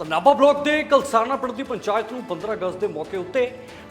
Nabha block ਦੇ ਕਲਸਾਨਾ ਪਿੰਡ ਦੀ ਪੰਚਾਇਤ ਨੂੰ 15 ਅਗਸਤ ਦੇ ਮੌਕੇ ਉੱਤੇ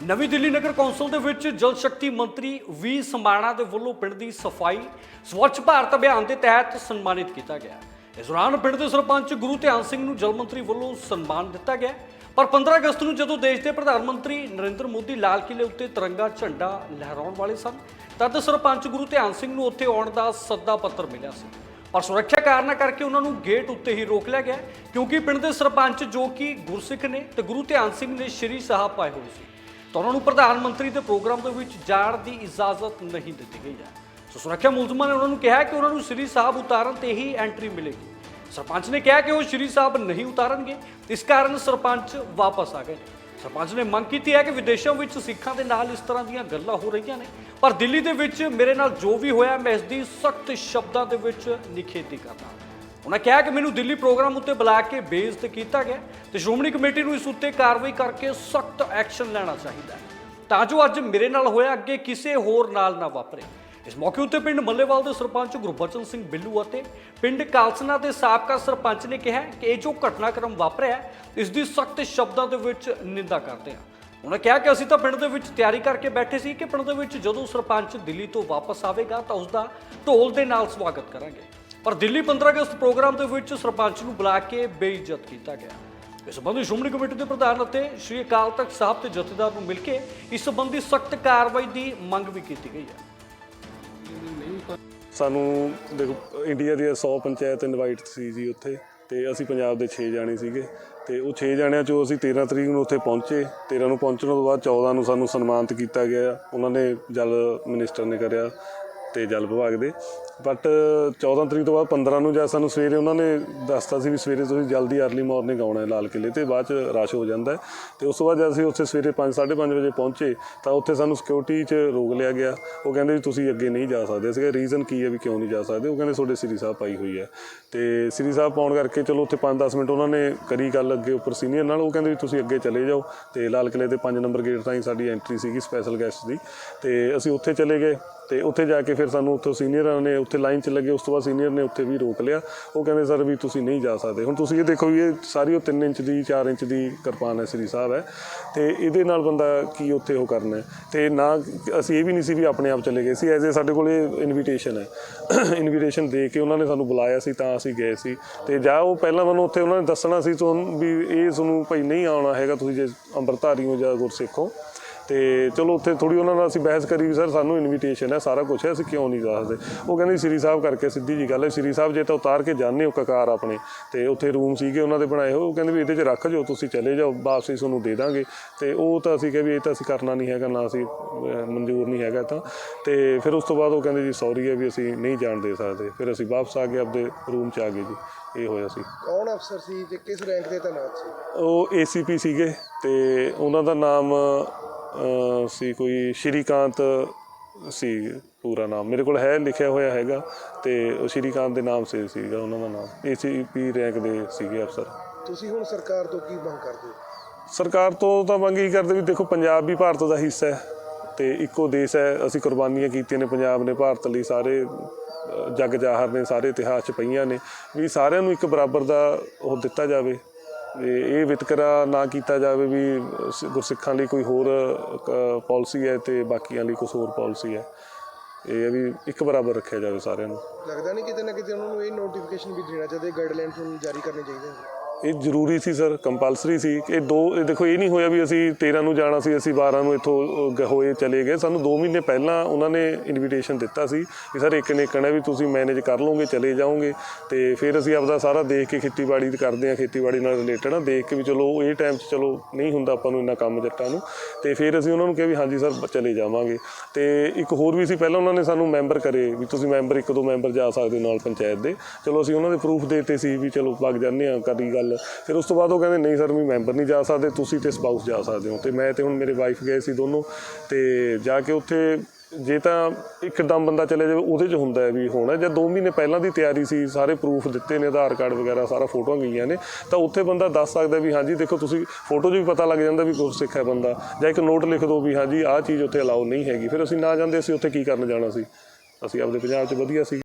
ਨਵੀਂ ਦਿੱਲੀ ਨਗਰ ਕੌਂਸਲ ਦੇ ਵਿੱਚ ਜਲ ਸ਼ਕਤੀ ਮੰਤਰੀ ਵੀ ਸਮਾਣਾ ਦੇ ਵੱਲੋਂ ਪਿੰਡ ਦੀ ਸਫ਼ਾਈ, ਸਵੱਛ ਭਾਰਤ ਅਭਿਆਨ ਦੇ ਤਹਿਤ ਸਨਮਾਨਿਤ ਕੀਤਾ ਗਿਆ। ਇਸ ਦੌਰਾਨ ਪਿੰਡ ਦੇ ਸਰਪੰਚ ਗੁਰੂ ਧਿਆਨ ਸਿੰਘ ਨੂੰ ਜਲ ਮੰਤਰੀ ਵੱਲੋਂ ਸਨਮਾਨ ਦਿੱਤਾ ਗਿਆ। ਪਰ 15 ਅਗਸਤ ਨੂੰ ਜਦੋਂ ਦੇਸ਼ ਦੇ ਪ੍ਰਧਾਨ ਮੰਤਰੀ ਨਰਿੰਦਰ ਮੋਦੀ ਲਾਲ ਕਿਲੇ ਉੱਤੇ ਤਿਰੰਗਾ ਝੰਡਾ ਲਹਿਰਾਉਣ ਵਾਲੇ ਸਨ, ਤਦ ਸਰਪੰਚ ਗੁਰੂ ਧਿਆਨ ਸਿੰਘ ਨੂੰ ਉੱਥੇ ਆਉਣ ਦਾ ਸੱਦਾ ਪੱਤਰ ਮਿਲਿਆ ਸੀ। ਪਰ ਸੁਰੱਖਿਆ ਕਾਰਨਾਂ ਕਰਕੇ ਉਹਨਾਂ ਨੂੰ ਗੇਟ ਉੱਤੇ ਹੀ ਰੋਕ ਲਿਆ ਗਿਆ ਕਿਉਂਕਿ ਪਿੰਡ ਦੇ ਸਰਪੰਚ ਜੋ ਕਿ ਗੁਰਸਿੱਖ ਨੇ ਤੇ ਗੁਰੂ ਧਿਆਨ ਸਿੰਘ ਨੇ ਸ਼੍ਰੀ ਸਾਹਿਬ ਪਾਏ ਹੋਏ ਸੀ, ਤਾਂ ਉਹਨਾਂ ਨੂੰ ਪ੍ਰਧਾਨ ਮੰਤਰੀ ਦੇ ਪ੍ਰੋਗਰਾਮ ਦੇ ਵਿੱਚ ਜਾਣ ਦੀ ਇਜਾਜ਼ਤ ਨਹੀਂ ਦਿੱਤੀ ਗਈ ਹੈ। ਸੋ ਸੁਰੱਖਿਆ ਮੁਲਜ਼ਮਾਂ ਨੇ ਉਹਨਾਂ ਨੂੰ ਕਿਹਾ ਕਿ ਉਹਨਾਂ ਨੂੰ ਸ਼੍ਰੀ ਸਾਹਿਬ ਉਤਾਰਨ ਤੇ ਹੀ ਐਂਟਰੀ ਮਿਲੇਗੀ। ਸਰਪੰਚ ਨੇ ਕਿਹਾ ਕਿ ਉਹ ਸ਼੍ਰੀ ਸਾਹਿਬ ਨਹੀਂ ਉਤਾਰਨਗੇ, ਇਸ ਕਾਰਨ ਸਰਪੰਚ ਵਾਪਸ ਆ ਗਏ ਨੇ। ਸਰਪੰਚ ਨੇ ਮੰਗ ਕੀਤੀ ਹੈ ਕਿ ਵਿਦੇਸ਼ਾਂ ਵਿੱਚ ਸਿੱਖਾਂ ਦੇ ਨਾਲ ਇਸ ਤਰ੍ਹਾਂ ਦੀਆਂ ਗੱਲਾਂ ਹੋ ਰਹੀਆਂ ਨੇ। ਪਰ ਦਿੱਲੀ ਦੇ ਵਿੱਚ ਮੇਰੇ ਨਾਲ ਜੋ ਵੀ ਹੋਇਆ, ਮੈਂ ਇਸ ਦੀ ਸਖਤ ਸ਼ਬਦਾਂ ਦੇ ਵਿੱਚ ਨਿਖੇਧੀ ਕਰਦਾ ਉਹਨਾਂ ਕਿਹਾ ਕਿ ਮੈਨੂੰ ਦਿੱਲੀ ਪ੍ਰੋਗਰਾਮ ਉੱਤੇ ਬੁਲਾ ਕੇ ਬੇਇੱਜ਼ਤ ਕੀਤਾ ਗਿਆ ਤੇ ਸ਼੍ਰੋਮਣੀ ਕਮੇਟੀ ਨੂੰ ਇਸ ਉੱਤੇ ਕਾਰਵਾਈ ਕਰਕੇ ਸਖਤ ਐਕਸ਼ਨ ਲੈਣਾ ਚਾਹੀਦਾ ਤਾਂ ਜੋ ਅੱਜ ਮੇਰੇ ਨਾਲ ਹੋਇਆ, ਅੱਗੇ ਕਿਸੇ ਹੋਰ ਨਾਲ ਨਾ ਵਾਪਰੇ। ਇਸ ਮੌਕੇ ਉੱਤੇ ਪਿੰਡ ਮੱਲੇਵਾਲ ਦੇ ਸਰਪੰਚ ਗੁਰਬਚਨ ਸਿੰਘ ਬਿੱਲੂ ਅਤੇ ਪਿੰਡ ਕਾਲਸਨਾ ਦੇ ਸਾਬਕਾ ਸਰਪੰਚ ਨੇ ਕਿਹਾ ਕਿ ਇਹ ਜੋ ਘਟਨਾਕ੍ਰਮ ਵਾਪਰਿਆ ਇਸ ਦੀ ਸਖਤ ਸ਼ਬਦਾਂ ਦੇ ਵਿੱਚ ਨਿੰਦਾ ਕਰਦੇ ਹਾਂ। ਉਹਨਾਂ ਕਿਹਾ ਕਿ ਅਸੀਂ ਤਾਂ ਪਿੰਡ ਦੇ ਵਿੱਚ ਤਿਆਰੀ ਕਰਕੇ ਬੈਠੇ ਸੀ ਕਿ ਪਿੰਡ ਦੇ ਵਿੱਚ ਜਦੋਂ ਸਰਪੰਚ ਦਿੱਲੀ ਤੋਂ ਵਾਪਸ ਆਵੇਗਾ ਤਾਂ ਉਸ ਦਾ ਢੋਲ ਦੇ ਨਾਲ ਸਵਾਗਤ ਕਰਾਂਗੇ। ਪਰ ਦਿੱਲੀ 15 ਅਗਸਤ ਪ੍ਰੋਗਰਾਮ ਦੇ ਵਿੱਚ ਸਰਪੰਚ ਨੂੰ ਬੁਲਾ ਕੇ ਬੇਇੱਜ਼ਤ ਕੀਤਾ ਗਿਆ। ਇਸ ਸੰਬੰਧੀ ਸ਼੍ਰੋਮਣੀ ਕਮੇਟੀ ਦੇ ਪ੍ਰਧਾਨ ਅਤੇ ਸ਼੍ਰੀ ਅਕਾਲ ਤਖਤ ਸਾਹਿਬ ਤੇ ਜਥੇਦਾਰ ਨੂੰ ਮਿਲ ਕੇ ਇਸ ਸੰਬੰਧੀ ਸਖਤ ਕਾਰਵਾਈ ਦੀ ਮੰਗ ਵੀ ਕੀਤੀ ਗਈ ਹੈ। ਸਾਨੂੰ ਦੇਖੋ ਇੰਡੀਆ ਦੀ 100 ਪੰਚਾਇਤ ਇਨਵਾਈਟ ਸੀ ਜੀ ਉੱਥੇ ਤੇ ਅਸੀਂ ਪੰਜਾਬ ਦੇ 6 ਜਾਣੇ ਸੀਗੇ ਤੇ ਉਹ 6 ਜਾਣਿਆਂ ਚੋਂ ਅਸੀਂ 13 ਤਰੀਕ ਨੂੰ ਉੱਥੇ ਪਹੁੰਚੇ। 13 ਨੂੰ ਪਹੁੰਚਣ ਤੋਂ ਬਾਅਦ 14 ਨੂੰ ਸਾਨੂੰ ਸਨਮਾਨਿਤ ਕੀਤਾ ਗਿਆ। ਉਹਨਾਂ ਨੇ ਜਲ ਮਿਨਿਸਟਰ ਨੇ ਕਰਿਆ ਤੇ ਜਲ ਵਿਭਾਗ ਦੇ। ਬਟ 14 ਤਰੀਕ ਤੋਂ ਬਾਅਦ 15 ਨੂੰ ਜਦ ਸਾਨੂੰ ਸਵੇਰੇ ਉਹਨਾਂ ਨੇ ਦੱਸਤਾ ਸੀ ਵੀ ਸਵੇਰੇ ਤੁਸੀਂ ਜਲਦੀ ਅਰਲੀ ਮਾਰਨਿੰਗ ਆਉਣਾ ਹੈ ਲਾਲ ਕਿਲੇ ਤੇ, ਬਾਅਦ ਚ ਰਸ਼ ਹੋ ਜਾਂਦਾ ਹੈ। ਤੇ ਉਸ ਤੋਂ ਬਾਅਦ ਜਦ ਅਸੀਂ ਉੱਥੇ ਸਵੇਰੇ 5 5:30 ਵਜੇ ਪਹੁੰਚੇ, ਤਾਂ ਉੱਥੇ ਸਾਨੂੰ ਸਿਕਿਉਰਿਟੀ 'ਚ ਰੋਕ ਲਿਆ ਗਿਆ। ਉਹ ਕਹਿੰਦੇ ਵੀ ਤੁਸੀਂ ਅੱਗੇ ਨਹੀਂ ਜਾ ਸਕਦੇ। ਸੀਗੇ ਰੀਜ਼ਨ ਕੀ ਹੈ ਵੀ ਕਿਉਂ ਨਹੀਂ ਜਾ ਸਕਦੇ? ਉਹ ਕਹਿੰਦੇ, ਤੁਹਾਡੇ ਸ੍ਰੀ ਸਾਹਿਬ ਪਾਈ ਹੋਈ ਹੈ। ਤੇ ਸ੍ਰੀ ਸਾਹਿਬ ਪਾਉਣ ਕਰਕੇ ਚਲੋ ਉੱਥੇ 5-10 ਮਿੰਟ ਉਹਨਾਂ ਨੇ ਕਰੀ ਗੱਲ ਅੱਗੇ ਉੱਪਰ ਸੀਨੀਅਰ ਨਾਲ। ਉਹ ਕਹਿੰਦੇ ਵੀ ਤੁਸੀਂ ਅੱਗੇ ਚਲੇ ਜਾਓ। ਤੇ ਲਾਲ ਕਿਲੇ ਦੇ 5 ਨੰਬਰ ਗੇਟ ਤਾਈਂ ਸਾਡੀ ਐਂਟਰੀ ਸੀਗੀ ਸਪੈਸ਼ਲ ਗੈਸਟ ਦੀ। ਤੇ ਅਸੀਂ ਉੱਥੇ ਚਲੇ ਗਏ। ਤੇ ਉੱਥੇ ਜਾ ਕੇ ਫਿਰ ਸਾਨੂੰ ਉੱਥੋਂ ਸੀਨੀਅਰਾਂ ਨੇ ਉੱਥੇ ਲਾਈਨ 'ਚ ਲੱਗੇ, ਉਸ ਤੋਂ ਬਾਅਦ ਸੀਨੀਅਰ ਨੇ ਉੱਥੇ ਵੀ ਰੋਕ ਲਿਆ। ਉਹ ਕਹਿੰਦੇ, ਸਰ, ਵੀ ਤੁਸੀਂ ਨਹੀਂ ਜਾ ਸਕਦੇ। ਹੁਣ ਤੁਸੀਂ ਇਹ ਦੇਖੋ ਵੀ ਇਹ ਸਾਰੀ ਉਹ 3 ਇੰਚ ਦੀ 4 ਇੰਚ ਦੀ ਕਿਰਪਾਨ ਹੈ ਸ੍ਰੀ ਸਾਹਿਬ ਹੈ। ਤੇ ਇਹਦੇ ਨਾਲ ਬੰਦਾ ਕੀ ਉੱਥੇ ਉਹ ਕਰਨਾ ਹੈ? ਤੇ ਨਾ ਅਸੀਂ ਇਹ ਵੀ ਨਹੀਂ ਸੀ ਵੀ ਆਪਣੇ ਆਪ ਚਲੇ ਗਏ ਸੀ। ਐਜ਼ ਏ ਸਾਡੇ ਕੋਲੇ ਇਨਵੀਟੇਸ਼ਨ ਹੈ। ਇਨਵੀਟੇਸ਼ਨ ਦੇ ਕੇ ਉਹਨਾਂ ਨੇ ਸਾਨੂੰ ਬੁਲਾਇਆ ਸੀ, ਤਾਂ ਅਸੀਂ ਗਏ ਸੀ। ਤੇ ਜਾ ਉਹ ਪਹਿਲਾਂ ਮੈਨੂੰ ਉੱਥੇ ਉਹਨਾਂ ਨੇ ਦੱਸਣਾ ਸੀ, ਤੁਹਾਨੂੰ ਵੀ ਇਹ ਤੁਹਾਨੂੰ ਭਾਈ ਨਹੀਂ ਆਉਣਾ ਹੈਗਾ, ਤੁਸੀਂ ਜੇ ਅੰਮ੍ਰਿਤਧਾਰੀ ਹੋ ਜਾਂ ਗੁਰਸਿੱਖ ਹੋ। ਤੇ ਚਲੋ ਉੱਥੇ ਥੋੜੀ ਉਹਨਾਂ ਨਾਲ ਅਸੀਂ ਬਹਿਸ ਕਰੀ ਵੀ ਸਰ ਸਾਨੂੰ ਇਨਵੀਟੇਸ਼ਨ ਹੈ ਸਾਰਾ ਕੁਝ ਹੈ ਅਸੀਂ ਕਿਉਂ ਨਹੀਂ ਜਾ ਸਕਦੇ? ਉਹ ਕਹਿੰਦੇ ਸ੍ਰੀ ਸਾਹਿਬ ਕਰਕੇ ਸਿੱਧੀ ਜੀ ਗੱਲ ਹੈ ਸ੍ਰੀ ਸਾਹਿਬ ਜੇ ਤਾਂ ਉਤਾਰ ਕੇ ਜਾਣੇ ਹੋ ਕਕਾਰ ਆਪਣੇ ਤੇ ਉੱਥੇ ਰੂਮ ਸੀਗੇ ਉਹਨਾਂ ਦੇ ਬਣਾਏ ਹੋਏ ਉਹ ਕਹਿੰਦੇ ਵੀ ਇਹਦੇ 'ਚ ਰੱਖ ਜਾਓ ਤੁਸੀਂ ਚਲੇ ਜਾਓ ਵਾਪਸੀ ਤੁਹਾਨੂੰ ਦੇ ਦਾਂਗੇ। ਤੇ ਉਹ ਤਾਂ ਅਸੀਂ ਕਿਹਾ ਵੀ ਇਹ ਤਾਂ ਅਸੀਂ ਕਰਨਾ ਨਹੀਂ ਹੈਗਾ ਨਾ ਅਸੀਂ ਮਨਜ਼ੂਰ ਨਹੀਂ ਹੈਗਾ ਤਾਂ। ਤੇ ਫਿਰ ਉਸ ਤੋਂ ਬਾਅਦ ਉਹ ਕਹਿੰਦੇ ਜੀ ਸੌਰੀ ਹੈ ਵੀ ਅਸੀਂ ਨਹੀਂ ਜਾਣ ਦੇ ਸਕਦੇ। ਫਿਰ ਅਸੀਂ ਵਾਪਸ ਆ ਕੇ ਆਪਦੇ ਰੂਮ 'ਚ ਆ ਗਏ ਜੀ। ਇਹ ਹੋਇਆ ਸੀ। ਕੌਣ ਅਫਸਰ ਸੀ ਤੇ ਕਿਸ ਰੈਂਕ ਦੇ ਤੈਨਾਤ ਸੀ? ਉਹ ਏਸੀਪੀ ਸੀਗੇ ਤੇ ਉਹਨਾਂ ਦਾ ਨਾਮ ਸੀ ਕੋਈ ਸ਼੍ਰੀਕਾਂਤ ਸੀ ਪੂਰਾ ਨਾਮ। ਮੇਰੇ ਕੋਲ ਹੈ ਲਿਖਿਆ ਹੋਇਆ ਹੈਗਾ ਤੇ ਉਹ ਸ਼੍ਰੀਕਾਂਤ ਦੇ ਨਾਮ ਸੇ ਸੀਗਾ ਉਹਨਾਂ ਦਾ ਨਾਮ। ਏਸੀਪੀ ਰੈਂਕ ਦੇ ਸੀਗੇ ਅਫਸਰ। ਤੁਸੀਂ ਹੁਣ ਸਰਕਾਰ ਤੋਂ ਕੀ ਮੰਗ ਕਰਦੇ ਹੋ? ਸਰਕਾਰ ਤੋਂ ਤਾਂ ਮੰਗ ਹੀ ਕਰਦੇ ਵੀ ਦੇਖੋ ਪੰਜਾਬ ਵੀ ਭਾਰਤ ਦਾ ਹਿੱਸਾ ਹੈ ਤੇ ਇੱਕੋ ਦੇਸ਼ ਹੈ ਅਸੀਂ ਕੁਰਬਾਨੀਆਂ ਕੀਤੀਆਂ ਨੇ ਪੰਜਾਬ ਨੇ ਭਾਰਤ ਲਈ ਸਾਰੇ ਜੱਗ ਜਾਹਰ ਨੇ ਸਾਰੇ ਇਤਿਹਾਸ 'ਚ ਪਈਆਂ ਨੇ। ਵੀ ਸਾਰਿਆਂ ਨੂੰ ਇੱਕ ਬਰਾਬਰ ਦਾ ਉਹ ਦਿੱਤਾ ਜਾਵੇ। ਇਹ ਵਿਤਕਰਾ ਨਾ ਕੀਤਾ ਜਾਵੇ ਵੀ ਸ- ਗੁਰਸਿੱਖਾਂ ਲਈ ਕੋਈ ਹੋਰ ਪਾਲਿਸੀ ਹੈ ਤੇ ਬਾਕੀਆਂ ਲਈ ਕੁਝ ਹੋਰ ਪਾਲਿਸੀ ਹੈ। ਇਹ ਹੈ ਵੀ ਇੱਕ ਬਰਾਬਰ ਰੱਖਿਆ ਜਾਵੇ ਸਾਰਿਆਂ ਨੂੰ। ਲੱਗਦਾ ਨਹੀਂ ਕਿਤੇ ਨਾ ਕਿਤੇ ਉਹਨਾਂ ਨੂੰ ਇਹ ਨੋਟੀਫਿਕੇਸ਼ਨ ਵੀ ਦੇਣਾ ਚਾਹੀਦਾ ਗਾਈਡਲਾਈਨਸ ਨੂੰ ਜਾਰੀ ਕਰਨੇ ਚਾਹੀਦੇ ਹਨ ਇਹ ਜ਼ਰੂਰੀ ਸੀ ਸਰ, ਕੰਪਲਸਰੀ ਸੀ ਇਹ ਦੋ, ਇਹ ਦੇਖੋ, ਇਹ ਨਹੀਂ ਹੋਇਆ ਵੀ ਅਸੀਂ 13 ਨੂੰ ਜਾਣਾ ਸੀ, ਅਸੀਂ 12 ਨੂੰ ਇੱਥੋਂ ਹੋਏ ਚਲੇ ਗਏ। ਸਾਨੂੰ 2 ਮਹੀਨੇ ਪਹਿਲਾਂ ਉਹਨਾਂ ਨੇ ਇਨਵੀਟੇਸ਼ਨ ਦਿੱਤਾ ਸੀ ਕਿ ਸਰ, ਇੱਕ ਨੇ ਕਹਿਣਾ ਵੀ ਤੁਸੀਂ ਮੈਨੇਜ ਕਰ ਲਓਗੇ, ਚਲੇ ਜਾਓਗੇ। ਤੇ ਫਿਰ ਅਸੀਂ ਆਪਦਾ ਸਾਰਾ ਦੇਖ ਕੇ ਖੇਤੀਬਾੜੀ ਕਰਦੇ ਆ ਖੇਤੀਬਾੜੀ ਨਾਲ ਰਿਲੇਟਡ ਆ ਦੇਖ ਕੇ ਵੀ ਚਲੋ, ਇਹ ਟਾਈਮ 'ਚ ਚਲੋ ਨਹੀਂ ਹੁੰਦਾ ਆਪਾਂ ਨੂੰ ਇੰਨਾ ਕੰਮ ਜੱਟਾਂ ਨੂੰ। ਤੇ ਫਿਰ ਅਸੀਂ ਉਹਨਾਂ ਨੂੰ ਕਿਹਾ ਵੀ ਹਾਂਜੀ ਸਰ ਚਲੇ ਜਾਵਾਂਗੇ। ਤੇ ਇੱਕ ਹੋਰ ਵੀ ਸੀ, ਪਹਿਲਾਂ ਉਹਨਾਂ ਨੇ ਸਾਨੂੰ ਮੈਂਬਰ ਕਰੇ ਵੀ ਤੁਸੀਂ ਮੈਂਬਰ ਇੱਕ ਦੋ ਮੈਂਬਰ ਜਾ ਸਕਦੇ ਹੋ ਨਾਲ ਪੰਚਾਇਤ ਦੇ। ਚਲੋ ਅਸੀਂ ਉਹਨਾਂ ਦੇ ਪ੍ਰੂਫ ਦੇਤੇ ਸੀ ਵੀ ਚਲੋ ਵਗ ਜਾਂਦੇ ਆ ਕਦੀ ਗੱਲ। ਫਿਰ ਉਸ ਤੋਂ ਬਾਅਦ ਉਹ ਕਹਿੰਦੇ, ਨਹੀਂ ਸਰ ਵੀ ਮੈਂਬਰ ਨਹੀਂ ਜਾ ਸਕਦੇ, ਤੁਸੀਂ ਤੇ ਸਪਾਊਸ ਜਾ ਸਕਦੇ ਹੋ। ਤੇ ਮੈਂ ਤੇ ਹੁਣ ਮੇਰੇ ਵਾਈਫ ਗਏ ਸੀ ਦੋਨੋਂ, ਤੇ ਜਾ ਕੇ ਉੱਥੇ ਜੇ ਤਾਂ ਇੱਕਦਮ ਬੰਦਾ ਚਲੇ ਜਾਵੇ, ਉਹਦੇ 'ਚ ਹੁੰਦਾ ਹੈ ਵੀ ਹੋਣਾ। ਜਾਂ 2 ਮਹੀਨੇ ਪਹਿਲਾਂ ਦੀ ਤਿਆਰੀ ਸੀ, ਸਾਰੇ ਪ੍ਰੂਫ ਦਿੱਤੇ ਨੇ, ਆਧਾਰ ਕਾਰਡ ਵਗੈਰਾ, ਸਾਰਾ ਫੋਟੋਆਂ ਗਈਆਂ ਨੇ, ਤਾਂ ਉੱਥੇ ਬੰਦਾ ਦੱਸ ਸਕਦਾ ਵੀ ਹਾਂਜੀ, ਦੇਖੋ ਤੁਸੀਂ ਫੋਟੋ 'ਚ ਵੀ ਪਤਾ ਲੱਗ ਜਾਂਦਾ ਵੀ ਗੁਰਸਿੱਖ ਹੈ ਬੰਦਾ। ਜਾਂ ਇੱਕ ਨੋਟ ਲਿਖ ਦਿਓ ਵੀ ਹਾਂਜੀ, ਆਹ ਚੀਜ਼ ਉੱਥੇ ਅਲਾਉ ਨਹੀਂ ਹੈਗੀ। ਫਿਰ ਅਸੀਂ ਨਾ ਜਾਂਦੇ, ਅਸੀਂ ਉੱਥੇ ਕੀ ਕਰਨ ਜਾਣਾ ਸੀ? ਅਸੀਂ ਆਪਦੇ ਪੰਜਾਬ 'ਚ ਵਧੀਆ ਸੀ।